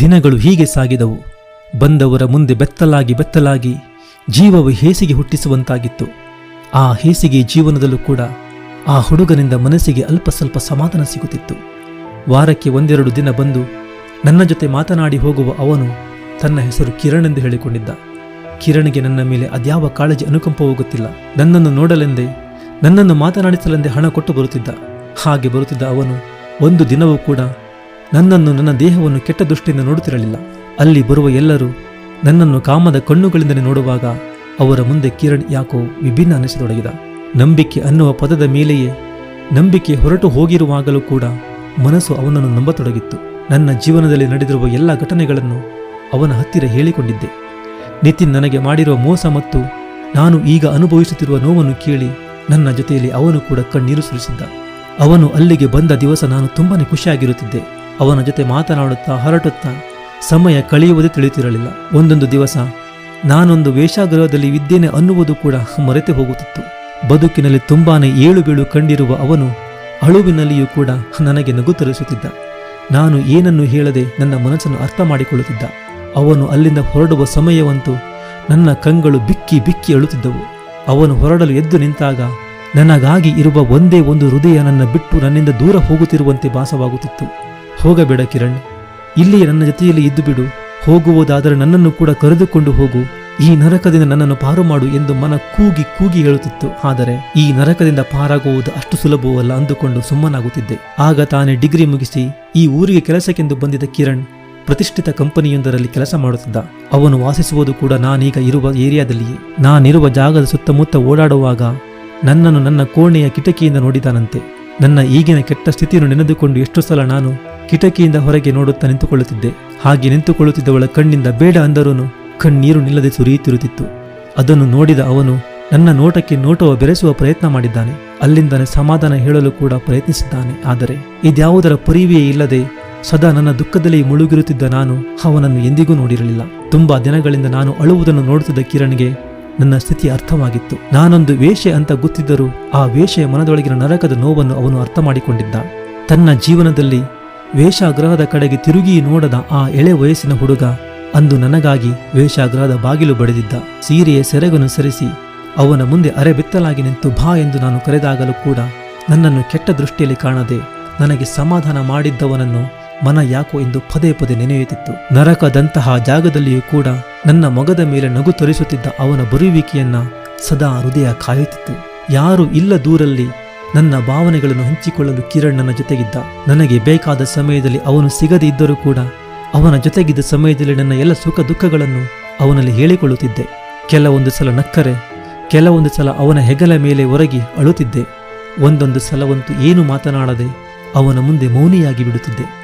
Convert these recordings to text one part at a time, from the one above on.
ದಿನಗಳು ಹೀಗೆ ಸಾಗಿದವು. ಬಂದವರ ಮುಂದೆ ಬೆತ್ತಲಾಗಿ ಬೆತ್ತಲಾಗಿ ಜೀವವು ಹೇಸಿಗೆ ಹುಟ್ಟಿಸುವಂತಾಗಿತ್ತು. ಆ ಹೇಸಿಗೆ ಜೀವನದಲ್ಲೂ ಕೂಡ ಆ ಹುಡುಗನಿಂದ ಮನಸ್ಸಿಗೆ ಅಲ್ಪ ಸ್ವಲ್ಪ ಸಮಾಧಾನ ಸಿಗುತ್ತಿತ್ತು. ವಾರಕ್ಕೆ ಒಂದೆರಡು ದಿನ ಬಂದು ನನ್ನ ಜೊತೆ ಮಾತನಾಡಿ ಹೋಗುವ ಅವನು ತನ್ನ ಹೆಸರು ಕಿರಣ್ ಎಂದು ಹೇಳಿಕೊಂಡಿದ್ದ. ಕಿರಣ್ಗೆ ನನ್ನ ಮೇಲೆ ಅದ್ಯಾವ ಕಾಳಜಿ ಅನುಕಂಪ ಹೋಗುತ್ತಿಲ್ಲ ನನ್ನನ್ನು ನೋಡಲೆಂದೇ, ನನ್ನನ್ನು ಮಾತನಾಡಿಸಲೆಂದೇ ಹಣ ಕೊಟ್ಟು ಬರುತ್ತಿದ್ದ. ಹಾಗೆ ಬರುತ್ತಿದ್ದ ಅವನು ಒಂದು ದಿನವೂ ಕೂಡ ನನ್ನನ್ನು ನನ್ನ ದೇಹವನ್ನು ಕೆಟ್ಟ ದೃಷ್ಟಿಯಿಂದ ನೋಡುತ್ತಿರಲಿಲ್ಲ. ಅಲ್ಲಿ ಬರುವ ಎಲ್ಲರೂ ನನ್ನನ್ನು ಕಾಮದ ಕಣ್ಣುಗಳಿಂದಲೇ ನೋಡುವಾಗ ಅವರ ಮುಂದೆ ಕಿರಣ್ ಯಾಕೋ ವಿಭಿನ್ನ ಅನಿಸತೊಡಗಿದ. ನಂಬಿಕೆ ಅನ್ನುವ ಪದದ ಮೇಲೆಯೇ ನಂಬಿಕೆ ಹೊರಟು ಹೋಗಿರುವಾಗಲೂ ಕೂಡ ಮನಸ್ಸು ಅವನನ್ನು ನಂಬತೊಡಗಿತ್ತು. ನನ್ನ ಜೀವನದಲ್ಲಿ ನಡೆದಿರುವ ಎಲ್ಲ ಘಟನೆಗಳನ್ನು ಅವನ ಹತ್ತಿರ ಹೇಳಿಕೊಂಡಿದ್ದೆ. ನಿತಿನ್ ನನಗೆ ಮಾಡಿರುವ ಮೋಸ ಮತ್ತು ನಾನು ಈಗ ಅನುಭವಿಸುತ್ತಿರುವ ನೋವನ್ನು ಕೇಳಿ ನನ್ನ ಜೊತೆಯಲ್ಲಿ ಅವನು ಕೂಡ ಕಣ್ಣೀರು ಸುರಿಸಿದ್ದ. ಅವನು ಅಲ್ಲಿಗೆ ಬಂದ ದಿವಸ ನಾನು ತುಂಬಾನೇ ಖುಷಿಯಾಗಿರುತ್ತಿದ್ದೆ. ಅವನ ಜೊತೆ ಮಾತನಾಡುತ್ತಾ ಹೊರಟುತ್ತಾ ಸಮಯ ಕಳೆಯುವುದೇ ತಿಳಿಯುತ್ತಿರಲಿಲ್ಲ ಒಂದೊಂದು ದಿವಸ ನಾನೊಂದು ವೇಷಾಗೃಹದಲ್ಲಿ ಇದ್ದೇನೆ ಅನ್ನುವುದು ಕೂಡ ಮರೆತು ಹೋಗುತ್ತಿತ್ತು. ಬದುಕಿನಲ್ಲಿ ತುಂಬಾನೇ ಏಳು ಬೀಳು ಕಂಡಿರುವ ಅವನು ಅಳುವಿನಲ್ಲಿಯೂ ಕೂಡ ನನಗೆ ನಗು ತರಿಸುತ್ತಿದ್ದ. ನಾನು ಏನನ್ನು ಹೇಳದೆ ನನ್ನ ಮನಸ್ಸನ್ನು ಅರ್ಥ ಮಾಡಿಕೊಳ್ಳುತ್ತಿದ್ದ. ಅವನು ಅಲ್ಲಿಂದ ಹೊರಡುವ ಸಮಯವಂತೂ ನನ್ನ ಕಂಗಳು ಬಿಕ್ಕಿ ಬಿಕ್ಕಿ ಅಳುತ್ತಿದ್ದವು. ಅವನು ಹೊರಡಲು ಎದ್ದು ನಿಂತಾಗ ನನಗಾಗಿ ಇರುವ ಒಂದೇ ಒಂದು ಹೃದಯ ನನ್ನ ಬಿಟ್ಟು ನನ್ನಿಂದ ದೂರ ಹೋಗುತ್ತಿರುವಂತೆ ಭಾಸವಾಗುತ್ತಿತ್ತು. ಹೋಗಬೇಡ ಕಿರಣ್. ಇಲ್ಲಿಯೇ ನನ್ನ ಜೊತೆಯಲ್ಲಿ ಇದ್ದು ಬಿಡು. ಹೋಗುವುದಾದರೆ ನನ್ನನ್ನು ಕೂಡ ಕರೆದುಕೊಂಡು ಹೋಗು. ಈ ನರಕದಿಂದ ನನ್ನನ್ನು ಪಾರು ಮಾಡು ಎಂದು ಮನ ಕೂಗಿ ಕೂಗಿ ಹೇಳುತ್ತಿತ್ತು. ಆದರೆ ಈ ನರಕದಿಂದ ಪಾರಾಗುವುದು ಅಷ್ಟು ಸುಲಭವಲ್ಲ ಅಂದುಕೊಂಡು ಸುಮ್ಮನಾಗುತ್ತಿದ್ದೆ. ಆಗ ತಾನೇ ಡಿಗ್ರಿ ಮುಗಿಸಿ ಈ ಊರಿಗೆ ಕೆಲಸಕ್ಕೆಂದು ಬಂದಿದ್ದ ಕಿರಣ್ ಪ್ರತಿಷ್ಠಿತ ಕಂಪನಿಯೊಂದರಲ್ಲಿ ಕೆಲಸ ಮಾಡುತ್ತಿದ್ದ. ಅವನು ವಾಸಿಸುವುದು ಕೂಡ ನಾನೀಗ ಇರುವ ಏರಿಯಾದಲ್ಲಿಯೇ. ನಾನಿರುವ ಜಾಗದ ಸುತ್ತಮುತ್ತ ಓಡಾಡುವಾಗ ನನ್ನನ್ನು ನನ್ನ ಕೋಣೆಯ ಕಿಟಕಿಯಿಂದ ನೋಡಿದಾನಂತೆ. ನನ್ನ ಈಗಿನ ಕೆಟ್ಟ ಸ್ಥಿತಿಯನ್ನು ನೆನೆದುಕೊಂಡು ಎಷ್ಟು ಸಲ ನಾನು ಕಿಟಕಿಯಿಂದ ಹೊರಗೆ ನೋಡುತ್ತಾ ನಿಂತುಕೊಳ್ಳುತ್ತಿದ್ದೆ. ಹಾಗೆ ನಿಂತುಕೊಳ್ಳುತ್ತಿದ್ದವಳ ಕಣ್ಣಿಂದ ಬೇಡ ಅಂದರೂನು ಕಣ್ಣೀರು ನಿಲ್ಲದೆ ಸುರಿಯುತ್ತಿರುತ್ತಿತ್ತು. ಅದನ್ನು ನೋಡಿದ ಅವನು ನನ್ನ ನೋಟಕ್ಕೆ ನೋಟವ ಬೆರೆಸುವ ಪ್ರಯತ್ನ ಮಾಡಿದ್ದಾನೆ. ಅಲ್ಲಿಂದನೇ ಸಮಾಧಾನ ಹೇಳಲು ಕೂಡ ಪ್ರಯತ್ನಿಸಿದ್ದಾನೆ. ಆದರೆ ಇದ್ಯಾವುದರ ಪರಿವೆಯೇ ಇಲ್ಲದೆ ಸದಾ ನನ್ನ ದುಃಖದಲ್ಲಿ ಮುಳುಗಿರುತ್ತಿದ್ದ ನಾನು ಅವನನ್ನು ಎಂದಿಗೂ ನೋಡಿರಲಿಲ್ಲ. ತುಂಬಾ ದಿನಗಳಿಂದ ನಾನು ಅಳುವುದನ್ನು ನೋಡುತ್ತಿದ್ದ ಕಿರಣ್ಗೆ ನನ್ನ ಸ್ಥಿತಿ ಅರ್ಥವಾಗಿತ್ತು. ನಾನೊಂದು ವೇಷೆ ಅಂತ ಗೊತ್ತಿದ್ದರೂ ಆ ವೇಷೆಯ ಮನದೊಳಗಿನ ನರಕದ ನೋವನ್ನು ಅವನು ಅರ್ಥ ಮಾಡಿಕೊಂಡಿದ್ದ ತನ್ನ ಜೀವನದಲ್ಲಿ ವೇಷಾಗ್ರಹದ ಕಡೆಗೆ ತಿರುಗಿ ನೋಡದ ಆ ಎಳೆ ವಯಸ್ಸಿನ ಹುಡುಗ ಅಂದು ನನಗಾಗಿ ವೇಷಾಗ್ರಹದ ಬಾಗಿಲು ಬಡಿದಿದ್ದ. ಸೀರೆಯ ಸೆರೆಗನ್ನು ಸರಿಸಿ ಅವನ ಮುಂದೆ ಅರೆಬೆತ್ತಲಾಗಿ ನಿಂತು ಬಾ ಎಂದು ನಾನು ಕರೆದಾಗಲೂ ಕೂಡ ನನ್ನನ್ನು ಕೆಟ್ಟ ದೃಷ್ಟಿಯಲ್ಲಿ ಕಾಣದೆ ನನಗೆ ಸಮಾಧಾನ ಮಾಡಿದ್ದವನನ್ನು ಮನ ಯಾಕೋ ಎಂದು ಪದೇ ಪದೇ ನೆನೆಯುತ್ತಿತ್ತು. ನರಕದಂತಹ ಜಾಗದಲ್ಲಿಯೂ ಕೂಡ ನನ್ನ ಮೊಗದ ಮೇಲೆ ನಗು ತರಿಸುತ್ತಿದ್ದ ಅವನ ಬರುವಿಕೆಯನ್ನ ಸದಾ ಹೃದಯ ಕಾಯುತ್ತಿತ್ತು. ಯಾರು ಇಲ್ಲ ದೂರಲ್ಲಿ ನನ್ನ ಭಾವನೆಗಳನ್ನು ಹಂಚಿಕೊಳ್ಳಲು ಕಿರಣ್ ನನ್ನ ಜೊತೆಗಿದ್ದ. ನನಗೆ ಬೇಕಾದ ಸಮಯದಲ್ಲಿ ಅವನು ಸಿಗದೇ ಇದ್ದರೂ ಕೂಡ, ಅವನ ಜೊತೆಗಿದ್ದ ಸಮಯದಲ್ಲಿ ನನ್ನ ಎಲ್ಲ ಸುಖ ದುಃಖಗಳನ್ನು ಅವನಲ್ಲಿ ಹೇಳಿಕೊಳ್ಳುತ್ತಿದ್ದೆ. ಕೆಲವೊಂದು ಸಲ ನಕ್ಕರೆ, ಕೆಲವೊಂದು ಸಲ ಅವನ ಹೆಗಲ ಮೇಲೆ ಒರಗಿ ಅಳುತ್ತಿದ್ದೆ. ಒಂದೊಂದು ಸಲವಂತೂ ಏನು ಮಾತನಾಡದೆ ಅವನ ಮುಂದೆ ಮೌನಿಯಾಗಿ ಬಿಡುತ್ತಿದ್ದೆ.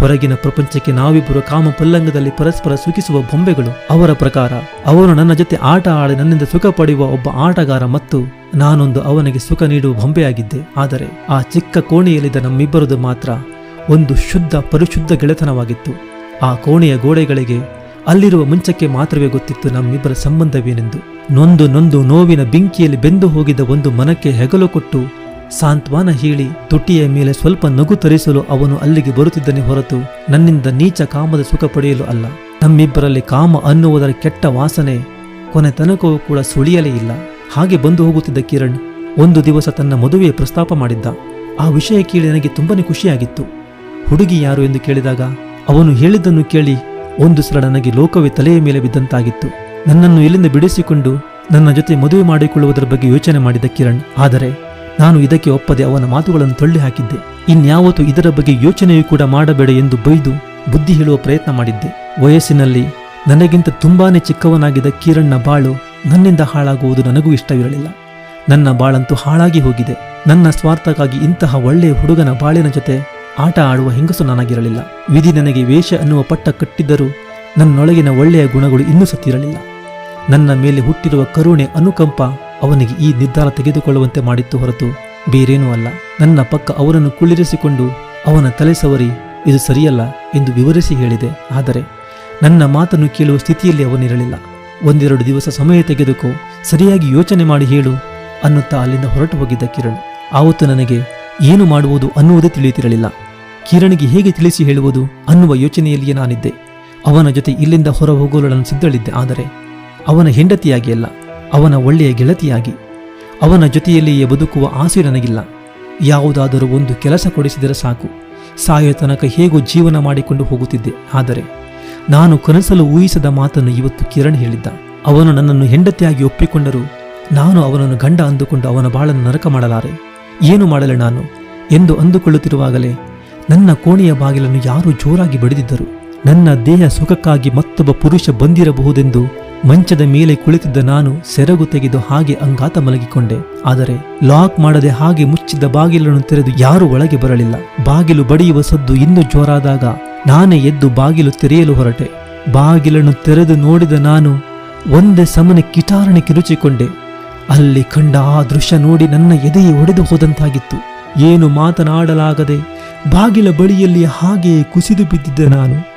ಹೊರಗಿನ ಪ್ರಪಂಚಕ್ಕೆ ನಾವಿಬ್ಬರು ಕಾಮ ಪಲ್ಲಂಗದಲ್ಲಿ ಪರಸ್ಪರ ಸುಖಿಸುವ ಬೊಂಬೆಗಳು. ಅವರ ಪ್ರಕಾರ, ಅವನು ನನ್ನ ಜೊತೆ ಆಟ ಆಡಿ ನನ್ನಿಂದ ಸುಖ ಪಡೆಯುವ ಒಬ್ಬ ಆಟಗಾರ ಮತ್ತು ನಾನೊಂದು ಅವನಿಗೆ ಸುಖ ನೀಡುವ ಬೊಂಬೆಯಾಗಿದ್ದೆ. ಆದರೆ ಆ ಚಿಕ್ಕ ಕೋಣೆಯಲ್ಲಿದ್ದ ನಮ್ಮಿಬ್ಬರದು ಮಾತ್ರ ಒಂದು ಶುದ್ಧ, ಪರಿಶುದ್ಧ ಗೆಳೆತನವಾಗಿತ್ತು. ಆ ಕೋಣೆಯ ಗೋಡೆಗಳಿಗೆ, ಅಲ್ಲಿರುವ ಮುಂಚಕ್ಕೆ ಮಾತ್ರವೇ ಗೊತ್ತಿತ್ತು ನಮ್ಮಿಬ್ಬರ ಸಂಬಂಧವೇನೆಂದು. ನೊಂದು ನೊಂದು ನೋವಿನ ಬೆಂಕಿಯಲ್ಲಿ ಬೆಂದು ಹೋಗಿದ್ದ ಒಂದು ಮನಕ್ಕೆ ಹೆಗಲು ಕೊಟ್ಟು ಸಾಂತ್ವನ ಹೇಳಿ ತುಟಿಯ ಮೇಲೆ ಸ್ವಲ್ಪ ನಗು ತರಿಸಲು ಅವನು ಅಲ್ಲಿಗೆ ಬರುತ್ತಿದ್ದನೇ ಹೊರತು ನನ್ನಿಂದ ನೀಚ ಕಾಮದ ಸುಖ ಪಡೆಯಲು ಅಲ್ಲ. ನಮ್ಮಿಬ್ಬರಲ್ಲಿ ಕಾಮ ಅನ್ನುವುದರ ಕೆಟ್ಟ ವಾಸನೆ ಕೊನೆ ತನಕವೂ ಕೂಡ ಸುಳಿಯಲೇ ಇಲ್ಲ. ಹಾಗೆ ಬಂದು ಹೋಗುತ್ತಿದ್ದ ಕಿರಣ್ ಒಂದು ದಿವಸ ತನ್ನ ಮದುವೆಯ ಪ್ರಸ್ತಾಪ ಮಾಡಿದ್ದ. ಆ ವಿಷಯ ಕೇಳಿ ನನಗೆ ತುಂಬಾನೇ ಖುಷಿಯಾಗಿತ್ತು. ಹುಡುಗಿ ಯಾರು ಎಂದು ಕೇಳಿದಾಗ ಅವನು ಹೇಳಿದ್ದನ್ನು ಕೇಳಿ ಒಂದು ಸಲ ನನಗೆ ಲೋಕವೇ ತಲೆಯ ಮೇಲೆ ಬಿದ್ದಂತಾಗಿತ್ತು. ನನ್ನನ್ನು ಇಲ್ಲಿಂದ ಬಿಡಿಸಿಕೊಂಡು ನನ್ನ ಜೊತೆ ಮದುವೆ ಮಾಡಿಕೊಳ್ಳುವುದರ ಬಗ್ಗೆ ಯೋಚನೆ ಮಾಡಿದ ಕಿರಣ್, ಆದರೆ ನಾನು ಇದಕ್ಕೆ ಒಪ್ಪದೆ ಅವನ ಮಾತುಗಳನ್ನು ತಳ್ಳಿ ಹಾಕಿದ್ದೆ ಇನ್ಯಾವತ್ತೂ ಇದರ ಬಗ್ಗೆ ಯೋಚನೆಯೂ ಕೂಡ ಮಾಡಬೇಡ ಎಂದು ಬೈದು ಬುದ್ಧಿ ಹೇಳುವ ಪ್ರಯತ್ನ ಮಾಡಿದ್ದೆ. ವಯಸ್ಸಿನಲ್ಲಿ ನನಗಿಂತ ತುಂಬಾನೇ ಚಿಕ್ಕವನಾಗಿದ್ದ ಕಿರಣ್ನ ಬಾಳು ನನ್ನಿಂದ ಹಾಳಾಗುವುದು ನನಗೂ ಇಷ್ಟವಿರಲಿಲ್ಲ. ನನ್ನ ಬಾಳಂತೂ ಹಾಳಾಗಿ ಹೋಗಿದೆ. ನನ್ನ ಸ್ವಾರ್ಥಕ್ಕಾಗಿ ಇಂತಹ ಒಳ್ಳೆಯ ಹುಡುಗನ ಬಾಳಿನ ಜೊತೆ ಆಟ ಆಡುವ ಹೆಂಗಸು ನನಗಿರಲಿಲ್ಲ. ವಿಧಿ ನನಗೆ ವೇಷ ಅನ್ನುವ ಪಟ್ಟ ಕಟ್ಟಿದ್ದರೂ ನನ್ನೊಳಗಿನ ಒಳ್ಳೆಯ ಗುಣಗಳು ಇನ್ನೂ ಸತ್ತಿರಲಿಲ್ಲ. ನನ್ನ ಮೇಲೆ ಹುಟ್ಟಿರುವ ಕರುಣೆ ಅನುಕಂಪ ಅವನಿಗೆ ಈ ನಿರ್ಧಾರ ತೆಗೆದುಕೊಳ್ಳುವಂತೆ ಮಾಡಿತ್ತು ಹೊರತು ಬೇರೇನೂ ಅಲ್ಲ. ನನ್ನ ಪಕ್ಕ ಅವರನ್ನು ಕುಳ್ಳಿರಿಸಿಕೊಂಡು ಅವನ ತಲೆ ಸವರಿ, ಇದು ಸರಿಯಲ್ಲ ಎಂದು ವಿವರಿಸಿ ಹೇಳಿದೆ. ಆದರೆ ನನ್ನ ಮಾತನ್ನು ಕೇಳುವ ಸ್ಥಿತಿಯಲ್ಲಿ ಅವನಿರಲಿಲ್ಲ. ಒಂದೆರಡು ದಿವಸ ಸಮಯ ತೆಗೆದುಕೋ, ಸರಿಯಾಗಿ ಯೋಚನೆ ಮಾಡಿ ಹೇಳು ಅನ್ನುತ್ತಾ ಅಲ್ಲಿಂದ ಹೊರಟು ಹೋಗಿದ್ದ ಕಿರಣ್. ಆವತ್ತು ನನಗೆ ಏನು ಮಾಡುವುದು ಅನ್ನುವುದೇ ತಿಳಿಯುತ್ತಿರಲಿಲ್ಲ. ಕಿರಣ್ಗೆ ಹೇಗೆ ತಿಳಿಸಿ ಹೇಳುವುದು ಅನ್ನುವ ಯೋಚನೆಯಲ್ಲಿಯೇ ನಾನಿದ್ದೆ. ಅವನ ಜೊತೆ ಇಲ್ಲಿಂದ ಹೊರ ಹೋಗಲು ನಾನು ಸಿದ್ಧಳಿದ್ದೆ. ಆದರೆ ಅವನ ಹೆಂಡತಿಯಾಗಿ ಅಲ್ಲ. ಅವನ ಒಳ್ಳೆಯ ಗೆಳತಿಯಾಗಿ. ಅವನ ಜೊತೆಯಲ್ಲಿಯೇ ಬದುಕುವ ಆಸೆ ನನಗಿಲ್ಲ. ಯಾವುದಾದರೂ ಒಂದು ಕೆಲಸ ಕೊಡಿಸಿದರೆ ಸಾಕು. ಸಾಯೋ ತನಕ ಹೇಗೋ ಜೀವನ ಮಾಡಿಕೊಂಡು ಹೋಗುತ್ತಿದ್ದೆ. ಆದರೆ ನಾನು ಕನಸಲು ಊಹಿಸದ ಮಾತನ್ನು ಇವತ್ತು ಕಿರಣ್ ಹೇಳಿದ್ದ. ಅವನು ನನ್ನನ್ನು ಹೆಂಡತಿಯಾಗಿ ಒಪ್ಪಿಕೊಂಡರೂ. ನಾನು ಅವನನ್ನು ಗಂಡ ಅಂದುಕೊಂಡು ಅವನ ಬಾಳನ್ನು ನರಕ ಮಾಡಲಾರೆ. ಏನು ಮಾಡಲೆ ನಾನು? ಎಂದು ಅಂದುಕೊಳ್ಳುತ್ತಿರುವಾಗಲೇ ನನ್ನ ಕೋಣೆಯ ಬಾಗಿಲನ್ನು ಯಾರೂ ಜೋರಾಗಿ ಬಡಿದಿದ್ದರು. ನನ್ನ ದೇಹ ಸುಖಕ್ಕಾಗಿ ಮತ್ತೊಬ್ಬ ಪುರುಷ ಬಂದಿರಬಹುದೆಂದು ಮಂಚದ ಮೇಲೆ ಕುಳಿತಿದ್ದ ನಾನು ಸೆರಗು ತೆಗೆದು ಹಾಗೆ ಅಂಗಾತ ಮಲಗಿಕೊಂಡೆ. ಆದರೆ ಲಾಕ್ ಮಾಡದೆ ಹಾಗೆ ಮುಚ್ಚಿದ್ದ ಬಾಗಿಲನ್ನು ತೆರೆದು ಯಾರೂ ಒಳಗೆ ಬರಲಿಲ್ಲ. ಬಾಗಿಲು ಬಡಿಯುವ ಸದ್ದು ಇನ್ನೂ ಜೋರಾದಾಗ ನಾನೇ ಎದ್ದು ಬಾಗಿಲು ತೆರೆಯಲು ಹೊರಟೆ. ಬಾಗಿಲನ್ನು ತೆರೆದು ನೋಡಿದ ನಾನು ಒಂದೇ ಸಮನೆ ಕಿಟಾರಣೆ ಕಿರುಚಿಕೊಂಡೆ ಅಲ್ಲಿ ಕಂಡ ಆ ದೃಶ್ಯ ನೋಡಿ ನನ್ನ ಎದೆಯೇ ಒಡೆದು ಹೋದಂತಾಗಿತ್ತು. ಏನು ಮಾತನಾಡಲಾಗದೆ ಬಾಗಿಲ ಬಳಿಯಲ್ಲಿ ಹಾಗೆಯೇ ಕುಸಿದು ಬಿದ್ದಿದ್ದೆ ನಾನು.